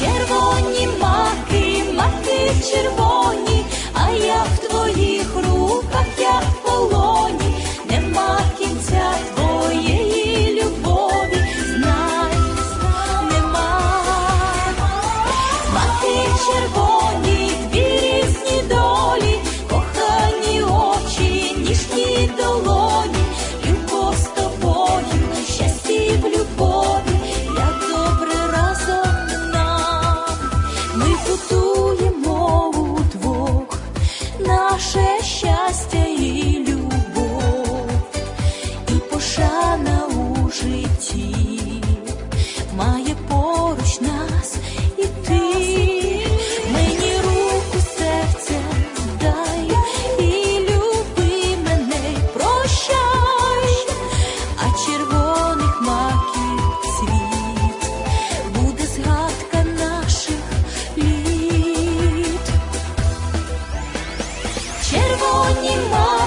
червоні маки, маки червоні, а я в наше счастье и Червоні маки,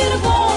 Маки червоні,